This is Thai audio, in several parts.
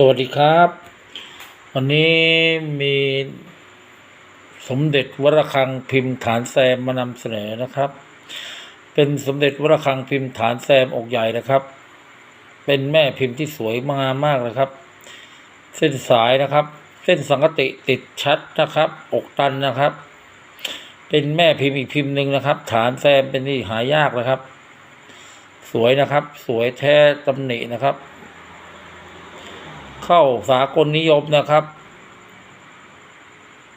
สวัสดีครับ วันนี้มีสมเด็จวรคังพิมพ์ฐานแซมมานำเสนอนะครับ เป็นสมเด็จวรคังพิมพ์ฐานแซมอกใหญ่นะครับ เป็นแม่พิมพ์ที่สวยงามมากนะครับ เส้นสายนะครับ เส้นสังกติติดชัดนะครับ อกตันนะครับ เป็นแม่พิมพ์อีกพิมพ์หนึ่งนะครับ ฐานแซมเป็นที่หายากนะครับ สวยนะครับ สวยแท้ตำหนินะครับ เข้าสากลนิยมนะครับ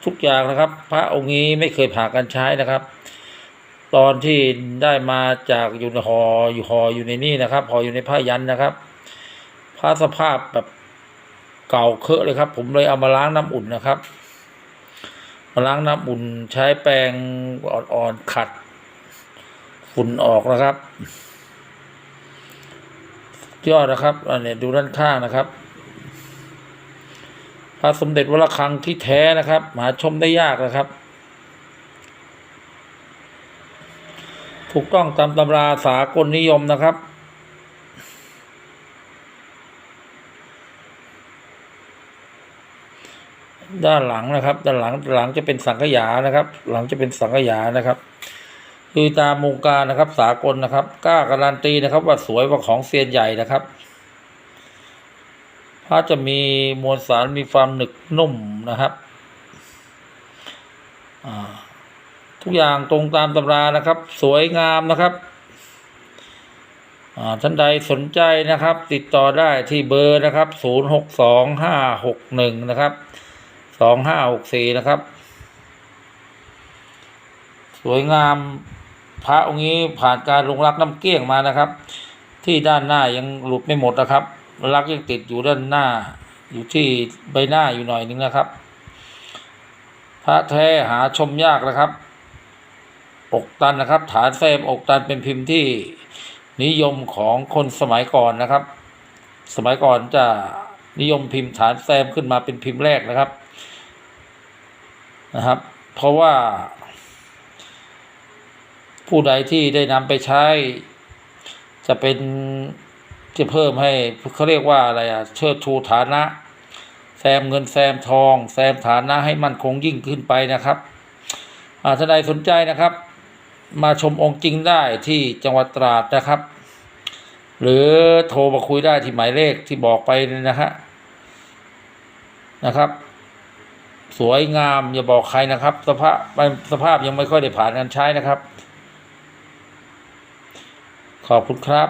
ทุกอย่างนะครับ พระองค์นี้ไม่เคยผ่ากันใช้นะครับ ตอนที่ได้มาจากอยู่ในหออยู่หออยู่ในนี่นะครับหออยู่ในผ้ายันนะครับพระสภาพแบบเก่าเคอะเลยครับ ผมเลยเอามาล้างน้ำอุ่นนะครับ มาล้างน้ำอุ่นใช้แปรงอ่อนๆขัด ฝุ่นออกนะครับยอดนะครับอันนี้ดูด้านข้างนะครับ พระสมเด็จวรคังที่แท้นะครับ หาชมได้ยากนะครับ ถูกต้องตามตำราสากลนิยมนะครับด้านหลังนะครับ ด้านหลังหลังจะเป็นสังขยานะครับ หลังจะเป็นสังขยานะครับ คือตามวงการนะครับ สากลนะครับกล้าการันตีนะครับ ว่าสวยกว่าของเซียนใหญ่นะครับ พระจะมีมวลสารมีความหนึกนุ่มนะครับทุกอย่างตรงตามตำรานะครับ สวยงามนะครับท่านใดสนใจนะครับ ติดต่อได้ที่เบอร์นะครับศูนย์หกสองห้าหกหนึ่งนะครับสองห้าหกสี่นะครับ สวยงามพระองค์นี้ผ่านการลงรักน้ำเกลี้ยงมานะครับ ที่ด้านหน้ายังหลุดไม่หมดนะครับ ลักยังติดอยู่ด้านหน้า อยู่ที่ใบหน้าอยู่หน่อยนึงนะครับ พระแท้หาชมยากนะครับ อกตันนะครับ ฐานแซมอกตันเป็นพิมพ์ที่นิยมของคนสมัยก่อนนะครับ สมัยก่อนจะนิยมพิมพ์ฐานแซมขึ้นมาเป็นพิมพ์แรกนะครับนะครับ เพราะว่า ผู้ใดที่ได้นำไปใช้ จะเป็น จะเพิ่มให้เขาเรียกว่าอะไรอะเชิดชูฐานะ แซมเงินแซมทอง แซมฐานะให้มั่นคงยิ่งขึ้นไปนะครับอาท่านใดสนใจนะครับ มาชมองค์จริงได้ที่จังหวัดตราดนะครับ หรือโทรมาคุยได้ที่หมายเลขที่บอกไปนี่นะฮะนะครับ สวยงามอย่าบอกใครนะครับ สภาพสภาพยังไม่ค่อยได้ผ่านการใช้นะครับ ขอบคุณครับ